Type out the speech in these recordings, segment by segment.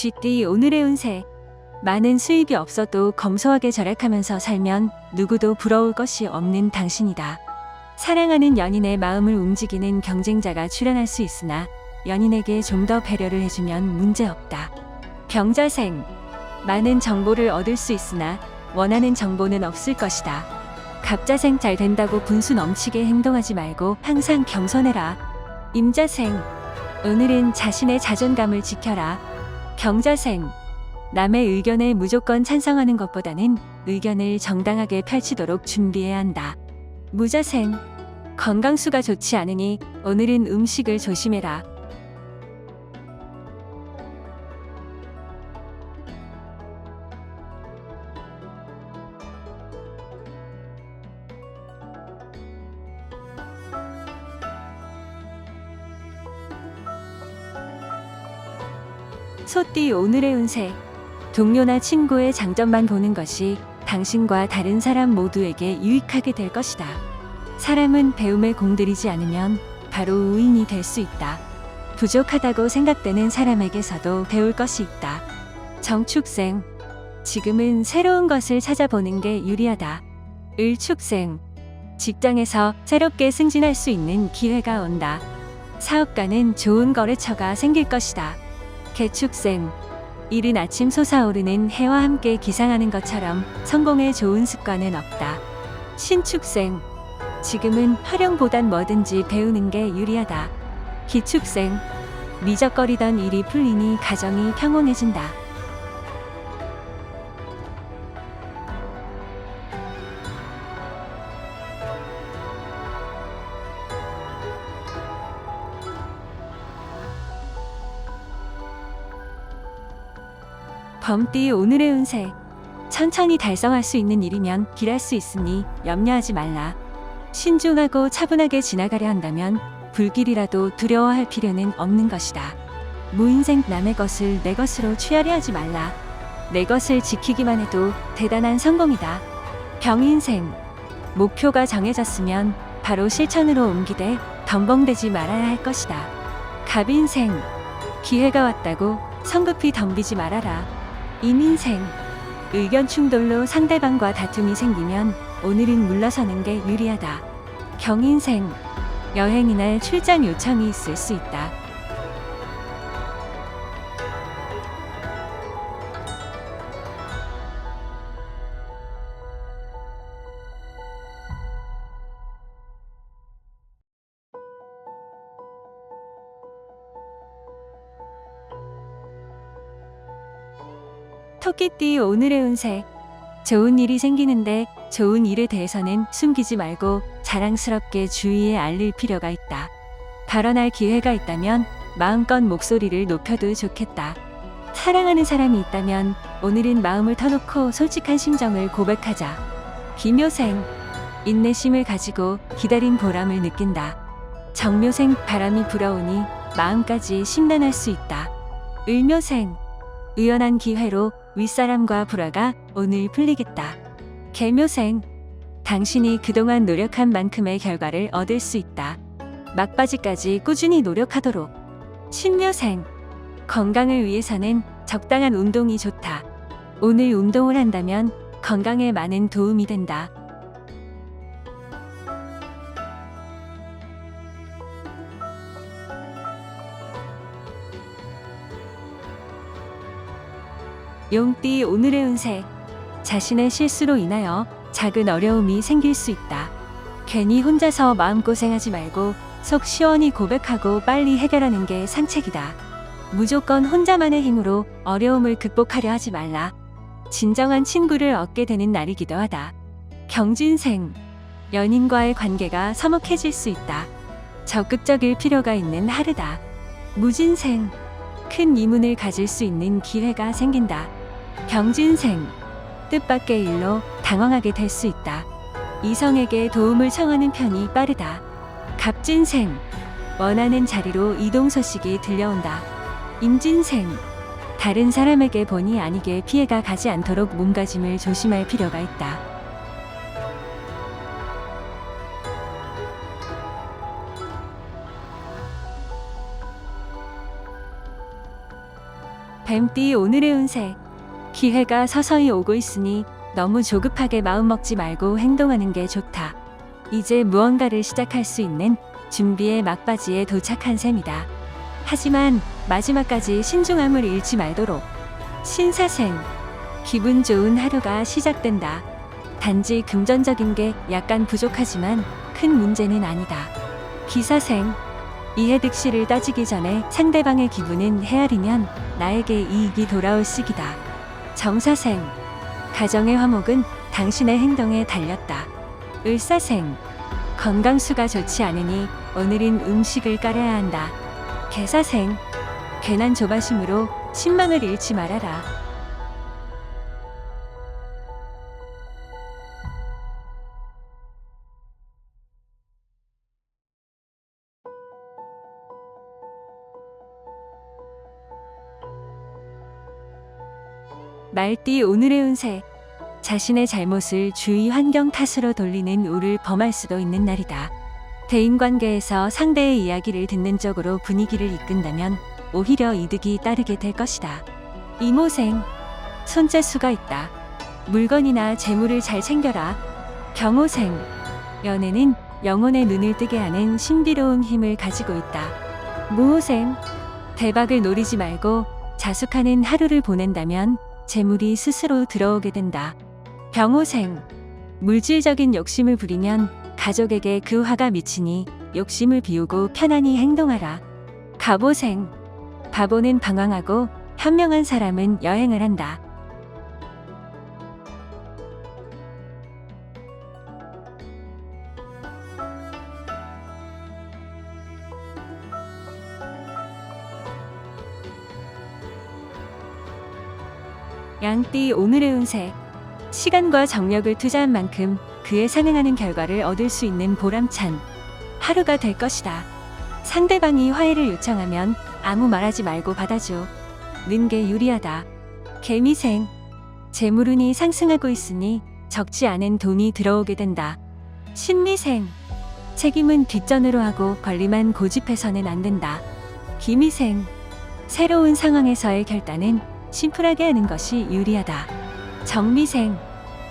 쥐띠 오늘의 운세. 많은 수입이 없어도 검소하게 절약하면서 살면 누구도 부러울 것이 없는 당신이다. 사랑하는 연인의 마음을 움직이는 경쟁자가 출연할 수 있으나 연인에게 좀 더 배려를 해주면 문제없다. 병자생. 많은 정보를 얻을 수 있으나 원하는 정보는 없을 것이다. 갑자생 잘 된다고 분수 넘치게 행동하지 말고 항상 겸손해라. 임자생. 오늘은 자신의 자존감을 지켜라. 경자생. 남의 의견에 무조건 찬성하는 것보다는 의견을 정당하게 펼치도록 준비해야 한다. 무자생. 건강수가 좋지 않으니 오늘은 음식을 조심해라. 소띠 오늘의 운세. 동료나 친구의 장점만 보는 것이 당신과 다른 사람 모두에게 유익하게 될 것이다. 사람은 배움에 공들이지 않으면 바로 우인이 될 수 있다. 부족하다고 생각되는 사람에게서도 배울 것이 있다. 정축생. 지금은 새로운 것을 찾아보는 게 유리하다. 을축생. 직장에서 새롭게 승진할 수 있는 기회가 온다. 사업가는 좋은 거래처가 생길 것이다. 개축생. 이른 아침 솟아오르는 해와 함께 기상하는 것처럼 성공에 좋은 습관은 없다. 신축생. 지금은 활용보단 뭐든지 배우는 게 유리하다. 기축생. 미적거리던 일이 풀리니 가정이 평온해진다. 범띠 오늘의 운세. 천천히 달성할 수 있는 일이면 길할 수 있으니 염려하지 말라. 신중하고 차분하게 지나가려 한다면 불길이라도 두려워할 필요는 없는 것이다. 무인생 남의 것을 내 것으로 취하려 하지 말라. 내 것을 지키기만 해도 대단한 성공이다. 병인생. 목표가 정해졌으면 바로 실천으로 옮기되 덤벙대지 말아야 할 것이다. 갑인생. 기회가 왔다고 성급히 덤비지 말아라. 임인생. 의견 충돌로 상대방과 다툼이 생기면 오늘은 물러서는 게 유리하다. 경인생. 여행이나 출장 요청이 있을 수 있다. 토끼띠 오늘의 운세. 좋은 일이 생기는데 좋은 일에 대해서는 숨기지 말고 자랑스럽게 주위에 알릴 필요가 있다. 발언할 기회가 있다면 마음껏 목소리를 높여도 좋겠다. 사랑하는 사람이 있다면 오늘은 마음을 터놓고 솔직한 심정을 고백하자. 기묘생. 인내심을 가지고 기다린 보람을 느낀다. 정묘생 바람이 불어오니 마음까지 심란할 수 있다. 을묘생. 우연한 기회로 윗사람과 불화가 오늘 풀리겠다. 개묘생. 당신이 그동안 노력한 만큼의 결과를 얻을 수 있다. 막바지까지 꾸준히 노력하도록. 신묘생. 건강을 위해서는 적당한 운동이 좋다. 오늘 운동을 한다면 건강에 많은 도움이 된다. 용띠 오늘의 운세. 자신의 실수로 인하여 작은 어려움이 생길 수 있다. 괜히 혼자서 마음고생하지 말고 속 시원히 고백하고 빨리 해결하는 게 상책이다. 무조건 혼자만의 힘으로 어려움을 극복하려 하지 말라. 진정한 친구를 얻게 되는 날이기도 하다. 경진생. 연인과의 관계가 서먹해질 수 있다. 적극적일 필요가 있는 하루다. 무진생. 큰 이문을 가질 수 있는 기회가 생긴다. 병진생. 뜻밖의 일로 당황하게 될 수 있다. 이성에게 도움을 청하는 편이 빠르다. 갑진생. 원하는 자리로 이동 소식이 들려온다. 임진생. 다른 사람에게 본의 아니게 피해가 가지 않도록 몸가짐을 조심할 필요가 있다. 뱀띠 오늘의 운세. 기회가 서서히 오고 있으니 너무 조급하게 마음 먹지 말고 행동하는 게 좋다. 이제 무언가를 시작할 수 있는 준비의 막바지에 도착한 셈이다. 하지만 마지막까지 신중함을 잃지 말도록. 신사생. 기분 좋은 하루가 시작된다. 단지 금전적인 게 약간 부족하지만 큰 문제는 아니다. 기사생. 이해득실을 따지기 전에 상대방의 기분은 헤아리면 나에게 이익이 돌아올 시기다. 정사생. 가정의 화목은 당신의 행동에 달렸다. 을사생. 건강수가 좋지 않으니 오늘은 음식을 깔아야 한다. 개사생. 괜한 조바심으로 신망을 잃지 말아라. 말띠 오늘의 운세. 자신의 잘못을 주위 환경 탓으로 돌리는 우를 범할 수도 있는 날이다. 대인관계에서 상대의 이야기를 듣는 쪽으로 분위기를 이끈다면 오히려 이득이 따르게 될 것이다. 이모생, 손재수가 있다. 물건이나 재물을 잘 챙겨라. 경호생, 연애는 영혼의 눈을 뜨게 하는 신비로운 힘을 가지고 있다. 무호생, 대박을 노리지 말고 자숙하는 하루를 보낸다면 재물이 스스로 들어오게 된다. 병호생, 물질적인 욕심을 부리면 가족에게 그 화가 미치니 욕심을 비우고 편안히 행동하라. 갑오생, 바보는 방황하고 현명한 사람은 여행을 한다. 양띠 오늘의 운세. 시간과 정력을 투자한 만큼 그에 상응하는 결과를 얻을 수 있는 보람찬 하루가 될 것이다. 상대방이 화해를 요청하면 아무 말하지 말고 받아줘. 는게 유리하다. 개미생. 재물운이 상승하고 있으니 적지 않은 돈이 들어오게 된다. 신미생. 책임은 뒷전으로 하고 관리만 고집해서는 안 된다. 기미생. 새로운 상황에서의 결단은 심플하게 하는 것이 유리하다. 정미생.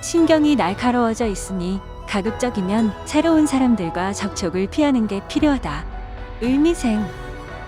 신경이 날카로워져 있으니 가급적이면 새로운 사람들과 접촉을 피하는 게 필요하다. 을미생.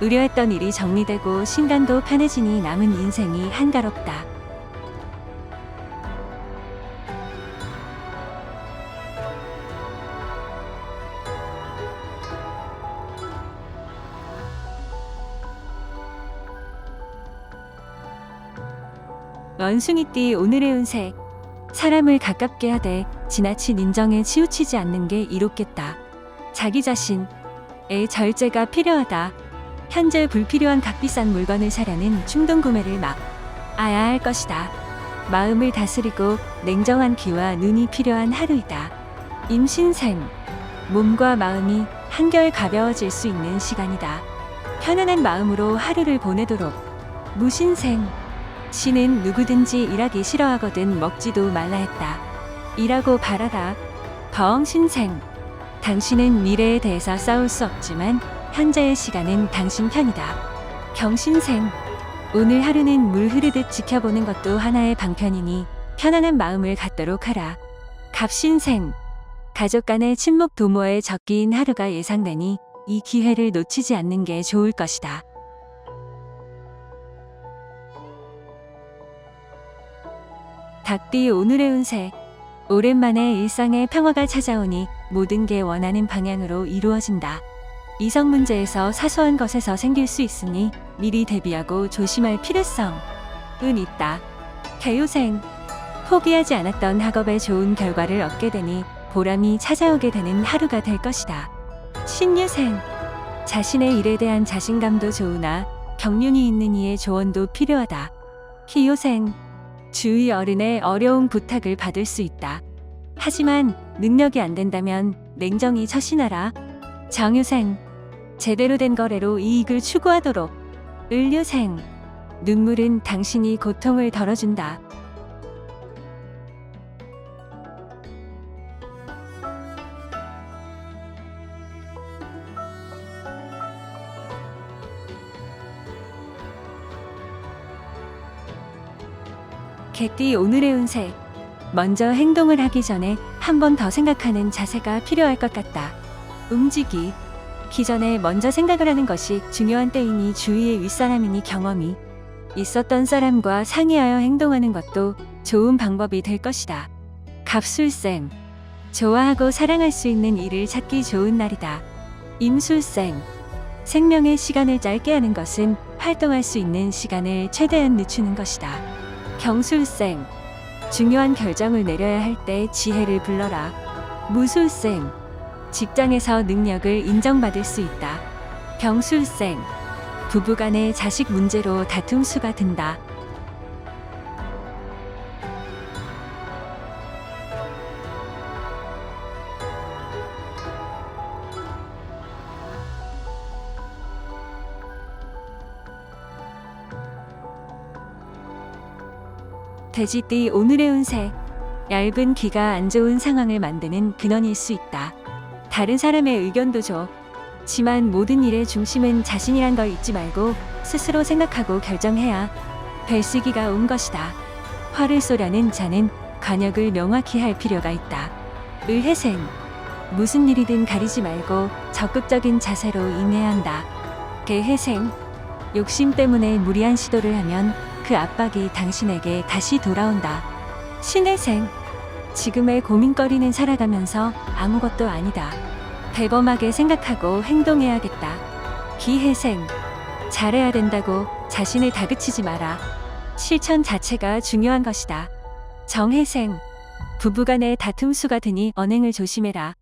의뢰했던 일이 정리되고 신간도 편해지니 남은 인생이 한가롭다. 원숭이띠 오늘의 운세. 사람을 가깝게 하되 지나친 인정에 치우치지 않는 게 이롭겠다. 자기 자신의 절제가 필요하다. 현재 불필요한 값비싼 물건을 사려는 충동 구매를 막아야 할 것이다. 마음을 다스리고 냉정한 귀와 눈이 필요한 하루이다. 임신생. 몸과 마음이 한결 가벼워질 수 있는 시간이다. 편안한 마음으로 하루를 보내도록. 무신생. 신은 누구든지 일하기 싫어하거든 먹지도 말라 했다. 일하고 바라라. 거엉신생. 당신은 미래에 대해서 싸울 수 없지만 현재의 시간은 당신 편이다. 경신생. 오늘 하루는 물 흐르듯 지켜보는 것도 하나의 방편이니 편안한 마음을 갖도록 하라. 갑신생. 가족 간의 친목 도모에 적기인 하루가 예상되니 이 기회를 놓치지 않는 게 좋을 것이다. 닭띠 오늘의 운세. 오랜만에 일상의 평화가 찾아오니 모든 게 원하는 방향으로 이루어진다. 이성 문제에서 사소한 것에서 생길 수 있으니 미리 대비하고 조심할 필요성은 있다. 개요생. 포기하지 않았던 학업에 좋은 결과를 얻게 되니 보람이 찾아오게 되는 하루가 될 것이다. 신유생. 자신의 일에 대한 자신감도 좋으나 경륜이 있는 이의 조언도 필요하다. 기요생. 주위 어른의 어려운 부탁을 받을 수 있다. 하지만 능력이 안 된다면 냉정히 처신하라. 정유생. 제대로 된 거래로 이익을 추구하도록. 을류생. 눈물은 당신이 고통을 덜어준다. 개띠 오늘의 운세. 먼저 행동을 하기 전에 한 번 더 생각하는 자세가 필요할 것 같다. 움직이. 기 전에 먼저 생각을 하는 것이 중요한 때이니 주위의 윗사람이니 경험이 있었던 사람과 상의하여 행동하는 것도 좋은 방법이 될 것이다. 갑술생. 좋아하고 사랑할 수 있는 일을 찾기 좋은 날이다. 임술생. 생명의 시간을 짧게 하는 것은 활동할 수 있는 시간을 최대한 늦추는 것이다. 경술생. 중요한 결정을 내려야 할 때 지혜를 불러라. 무술생. 직장에서 능력을 인정받을 수 있다. 병술생. 부부간의 자식 문제로 다툼 수가 든다. 돼지띠 오늘의 운세. 얇은 귀가 안 좋은 상황을 만드는 근원일 수 있다. 다른 사람의 의견도 줘. 지만 모든 일의 중심은 자신이란 걸 잊지 말고 스스로 생각하고 결정해야 벨시기가 온 것이다. 화를 쏘려는 자는 관역을 명확히 할 필요가 있다. 을해생. 무슨 일이든 가리지 말고 적극적인 자세로 임해야 한다. 개해생. 욕심 때문에 무리한 시도를 하면 그 압박이 당신에게 다시 돌아온다. 신혜생. 지금의 고민거리는 살아가면서 아무것도 아니다. 대범하게 생각하고 행동해야겠다. 기회생. 잘해야 된다고 자신을 다그치지 마라. 실천 자체가 중요한 것이다. 정혜생. 부부간의 다툼 수가 드니 언행을 조심해라.